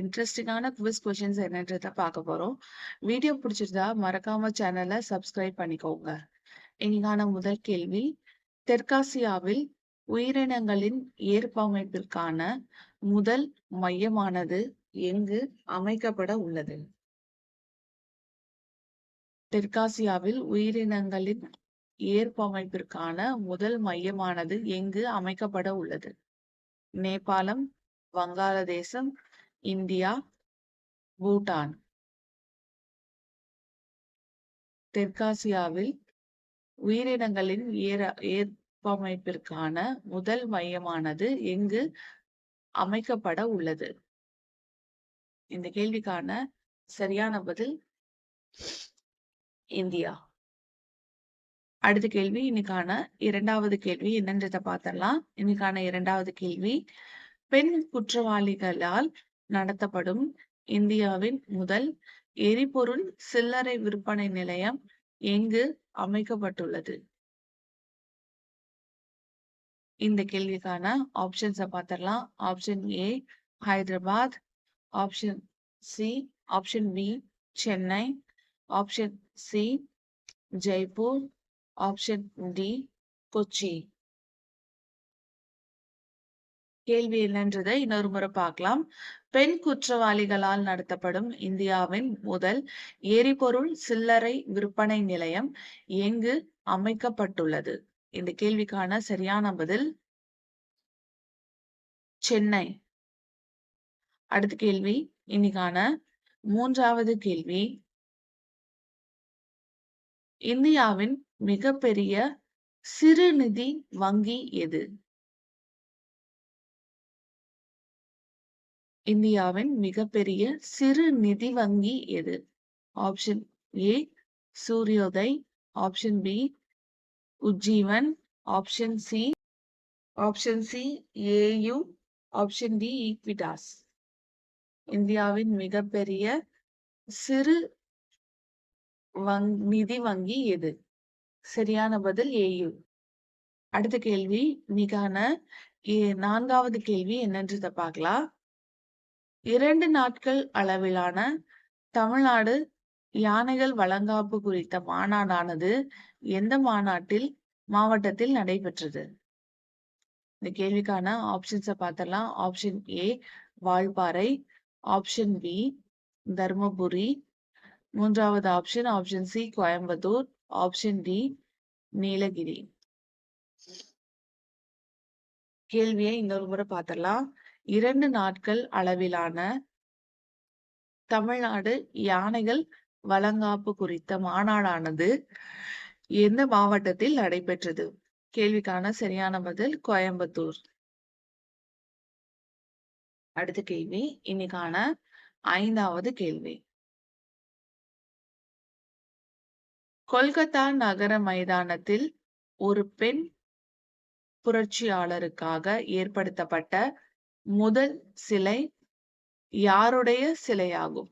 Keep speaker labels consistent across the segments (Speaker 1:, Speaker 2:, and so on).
Speaker 1: இன்ட்ரெஸ்டிங்கான quiz questions என்னன்றத பார்க்க போறோம். வீடியோ பிடிச்சிருந்தா மறக்காம சேனலை சப்ஸ்கிரைப் பண்ணிக்கோங்க. இன்னைக்கான முதல் கேள்வி, தெற்காசியாவில் உயிரினங்களின் ஏற்பமைப்பிற்கான முதல் மையமானது எங்கு அமைக்கப்பட உள்ளது? தெற்காசியாவில் உயிரினங்களின் ஏற்பமைப்பிற்கான முதல் மையமானது எங்கு அமைக்கப்பட உள்ளது? நேபாளம், வங்காளதேசம், இந்தியா, பூட்டான். தெற்காசியாவில் உயிரினங்களின் ஏற ஏற்பமைப்பிற்கான முதல் மையமானது எங்கு அமைக்கப்பட உள்ளது? இந்த கேள்விக்கான சரியான பதில் இந்தியா. அடுத்த கேள்வி இன்னைக்கான இரண்டாவது கேள்வி என்னன்றதை பார்த்தரலாம். இன்னைக்கான இரண்டாவது கேள்வி, பெண் குற்றவாளிகளால் நடத்தப்படும் இந்தியாவின் முதல் எரிபொருள் சில்லறை விற்பனை நிலையம் எங்கு அமைக்கப்பட்டுள்ளது? இந்த கேள்விக்கான ஆப்ஷன்ஸ பார்த்தரலாம். Option A Hyderabad, option C, option B Chennai, option C Jaipur, option D Kochi. கேள்வி என்னன்றதை இன்னொரு முறை பார்க்கலாம். பெண் குற்றவாளிகளால் நடத்தப்படும் இந்தியாவின் முதல் எரிபொருள் சில்லறை விற்பனை நிலையம் எங்கு அமைக்கப்பட்டுள்ளது? இந்த கேள்விக்கான சரியான பதில் சென்னை. அடுத்த கேள்வி இன்னைக்கான மூன்றாவது கேள்வி, இந்தியாவின் மிகப்பெரிய சிறுநிதி வங்கி எது? இந்தியாவின் மிகப்பெரிய சிறு நிதி வங்கி எது? Option A Suryoday option B Ujjivan, option C option C AU, option D Equitas. இந்தியாவின் மிகப்பெரிய சிறு வங் நிதி வங்கி எது? சரியான பதில் ஏயு. அடுத்த கேள்வி இன்னைக்கான நான்காவது கேள்வி என்னன்றத பார்க்கலாம். இரண்டு நாட்கள் அளவிலான தமிழ்நாடு யானைகள் வளங்காப்பு குறித்த மாநாடானது எந்த மாநாட்டில் மாவட்டத்தில் நடைபெற்றது? இந்த கேள்விக்கான ஆப்ஷன்ஸை பார்த்தலாம் option A Valparai, option B Dharmapuri, மூன்றாவது option option C Coimbatore, option D Nilgiri. கேள்வியை இன்னொரு முறை பார்த்தலாம் இரண்டு நாட்கள் அளவிலான தமிழ்நாடு யானைகள் வழங்காப்பு குறித்த மாநாடானது எந்த மாவட்டத்தில் நடைபெற்றது? கேள்விக்கான சரியான பதில் கோயம்புத்தூர். அடுத்த கேள்வி இன்னைக்கான ஐந்தாவது கேள்வி. கொல்கத்தா நகர மைதானத்தில் ஒரு பெண் புரட்சியாளருக்காக ஏற்படுத்தப்பட்ட முதல் சிலை யாருடைய சிலையாகும்?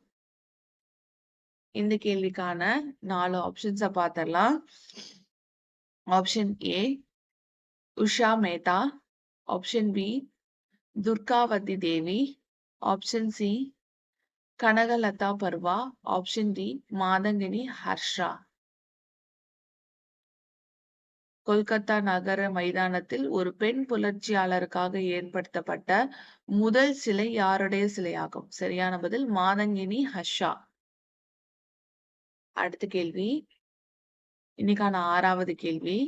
Speaker 1: இந்த கேள்விக்கான நாலு options பார்த்தரலாம். Option A Usha Mehta, option B Durgavati Devi, option C Kanaklata Barua option D Matangini Harsha. Kolkata நகர மைதானத்தில் ஒரு பெண் புரட்சியாளருக்காக ஏற்படுத்தப்பட்ட முதல் சிலை யாருடைய சிலையாகும்? சரியான பதில் மாதங்கினி ஹர்ஷா. அடுத்த கேள்வி இன்னைக்கான ஆறாவது கேள்வி,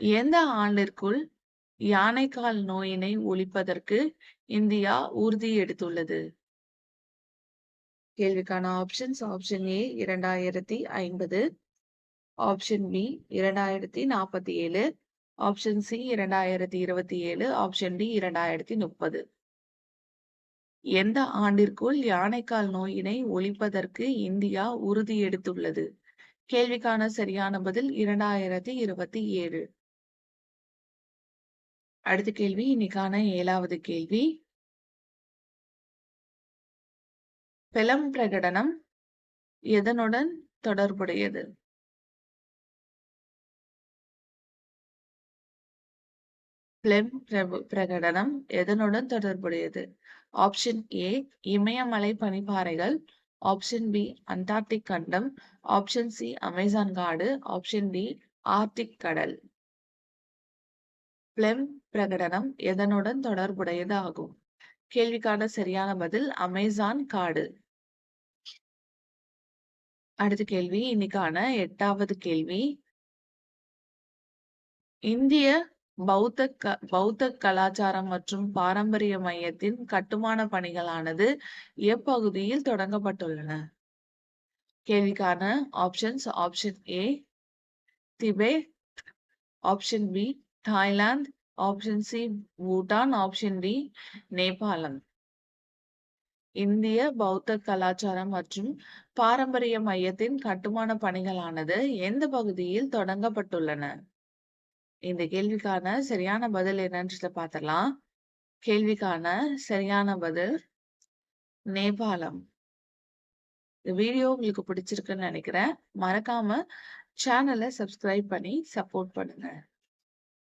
Speaker 1: எந்த ஆண்டிற்குள் யானைக்கால் நோயினை ஒழிப்பதற்கு இந்தியா உறுதி எடுத்துள்ளது? கேள்விக்கான options option A 2050, option B இரண்டாயிரத்தி நாற்பத்தி ஏழு. ஆப்ஷன் சி இரண்டாயிரத்தி இருபத்தி ஏழு. ஆப்ஷன் டி இரண்டாயிரத்தி முப்பது. எந்த ஆண்டிற்குள் யானைக்கால் நோயினை ஒழிப்பதற்கு இந்தியா உறுதி எடுத்துள்ளது? கேள்விக்கான சரியான பதில் இரண்டாயிரத்தி இருபத்தி ஏழு. அடுத்த கேள்வி இன்னைக்கான ஏழாவது கேள்வி. பெலம் பிரகடனம் எதனுடன் தொடர்புடையது? பிளெம் பிரகடனம் எதனுடன் தொடர்புடையது? ஆப்ஷன் ஏ இமயமலை பனிப்பாறைகள். ஆப்ஷன் பி அண்டார்டிக் கண்டம். ஆப்ஷன் சி அமேசான் காடு. ஆப்ஷன் டி ஆர்டிக் கடல். பிளெம் பிரகடனம் எதனுடன் தொடர்புடையது ஆகும் கேள்விக்கான சரியான பதில் அமேசான் காடு. அடுத்த கேள்வி இன்னைக்கான எட்டாவது கேள்வி. இந்திய பௌத்த க பௌத்த கலாச்சாரம் மற்றும் பாரம்பரிய மையத்தின் கட்டுமான பணிகளானது எப்பகுதியில் தொடங்கப்பட்டுள்ளன? கேள்விக்கான options option A Tibet option B Thailand option C Bhutan option D நேபாளம் இந்திய பௌத்த கலாச்சாரம் மற்றும் பாரம்பரிய மையத்தின் கட்டுமான பணிகளானது எந்த பகுதியில் தொடங்கப்பட்டுள்ளன? இந்த கேள்விக்கான சரியான பதில் என்னன்றத பார்த்தலாம் கேள்விக்கான சரியான பதில் நேபாளம். இந்த வீடியோ உங்களுக்கு பிடிச்சிருக்குன்னு நினைக்கிறேன். மறக்காம சேனலை சப்ஸ்கிரைப் பண்ணி சப்போர்ட் பண்ணுங்க.